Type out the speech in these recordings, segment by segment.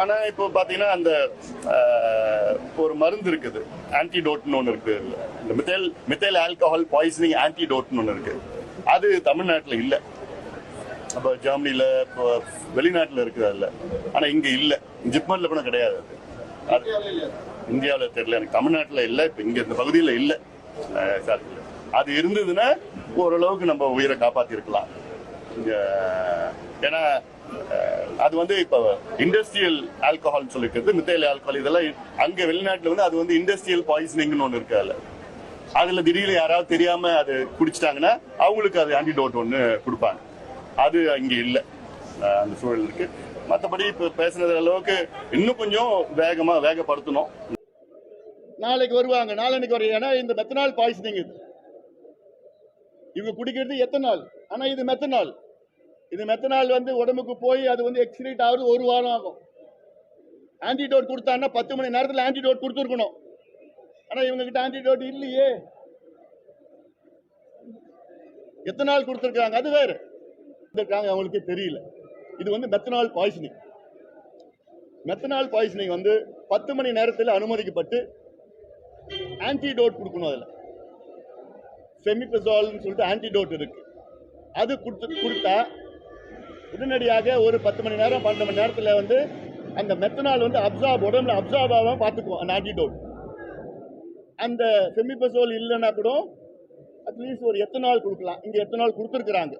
ஆனா இப்போ பாத்தீங்கன்னா அந்த ஒரு மருந்து இருக்குது. ஆன்டிடோட்னு ஒன்று இருக்கு. இந்த மித்தைல் மித்தைல் ஆல்கஹால் பாய்சனிங் ஆன்டிடோட்னு ஒன்று இருக்கு. அது தமிழ்நாட்டில் இல்லை. அப்போ ஜெர்மனியில் இப்போ வெளிநாட்டில் இருக்குது அதில். ஆனால் இங்கே இல்லை. ஜிப்மரில் கூட கிடையாது அது. இந்தியாவில் தெரியல. எனக்கு தமிழ்நாட்டில் இல்லை. இப்போ இங்கே இந்த பகுதியில் இல்லை. அது இருந்ததுன்னா ஓரளவுக்கு நம்ம உயிரை காப்பாற்றிருக்கலாம் ஏன்னா அது வந்து இப்போ இண்டஸ்ட்ரியல் ஆல்கஹால் சொல்லிக்கிறது மித்தையில் ஆல்கஹால் இதெல்லாம் அங்கே வெளிநாட்டில் வந்து அது வந்து இண்டஸ்ட்ரியல் பாய்சனிங்னு ஒன்று இருக்கு அதில். அதுல திடீர்னு யாராவது தெரியாம அது குடிச்சிட்டாங்கன்னா அவங்களுக்கு அது ஆன்டிடோட் ஒன்று கொடுப்பாங்க. அது அங்கே இல்ல. அந்த சூழல் இருக்கு. மற்றபடி இப்ப பேசுனது அளவுக்கு இன்னும் கொஞ்சம் வேகமா வேகப்படுத்தணும். நாளைக்கு வருவாங்க. நாளைக்கு வருவாங்க ஏன்னா இந்த மெத்தனால் பாய்சனிங் இது. இவங்க குடிக்கிறது எத்தனால்? ஆனா இது மெத்தனால் இது மெத்தனால் வந்து உடம்புக்கு போய் அது வந்து எக்ஸ்கிரீட் ஆகுது ஒரு வாரம் ஆகும். ஆன்டிடோட் கொடுத்தாங்கன்னா பத்து மணி நேரத்தில் ஆன்டிடோட் கொடுத்துருக்கணும். ஆனால் இவங்ககிட்ட ஆன்டிடோட் இல்லையே. எத்தனால் கொடுத்துருக்காங்க அது வேறு. இருக்காங்க அவங்களுக்கே தெரியல. இது வந்து மெத்தனால் பாய்சனிங் மெத்தனால் பாய்சனிங் வந்து பத்து மணி நேரத்தில் அனுமதிக்கப்பட்டு ஆன்டிடோட் கொடுக்கணும் அதில். செமிபெசால்னு சொல்லிட்டு ஆன்டிடோட் இருக்கு. அது கொடுத்து கொடுத்தா உடனடியாக ஒரு பத்து மணி நேரம் பன்னெண்டு மணி நேரத்தில் வந்து அந்த மெத்தனால் வந்து அப்சார்ப் உடம்புல அப்சார்ப் ஆகாமல் பார்த்துக்குவோம் அந்த ஆன்டிடோட் அந்த செமிபசோல் இல்லைன்னா கூட அட்லீஸ்ட் ஒரு எத்தனால் கொடுக்கலாம். இங்கே எத்தனால் கொடுத்துருக்குறாங்க.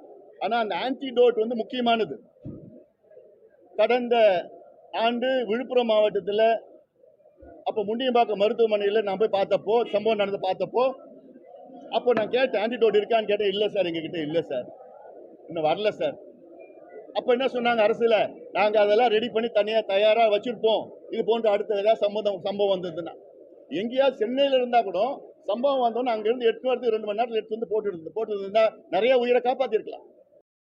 ஆனால் அந்த ஆன்டிடோட் வந்து முக்கியமானது. கடந்த ஆண்டு விழுப்புரம் மாவட்டத்தில் அப்போ முண்டியம்பாக்கம் மருத்துவமனையில் நான் போய் பார்த்தப்போ சம்பவம் நடந்து பார்த்தப்போ அப்போ நான் கேட்டேன் ஆன்டிடோட் இருக்கான்னு கேட்டேன் இல்லை சார் எங்ககிட்ட இல்லை சார். இன்னும் வரல சார். அப்போ என்ன சொன்னாங்க அரசில்? நாங்கள் அதெல்லாம் ரெடி பண்ணி தனியாக தயாராக வச்சுருப்போம். இது போன்ற அடுத்த ஏதாவது சம்பந்தம் சம்பவம் வந்ததுன்னா. எங்கேயாவது சென்னையில் இருந்தால் கூட சம்பவம் வந்தோன்னு அங்கேருந்து எட்டு வரது ரெண்டு மணி நேரத்தில் எடுத்து வந்து போட்டு போட்டு இருந்தால் நிறைய உயிரை காப்பாற்றிருக்கலாம்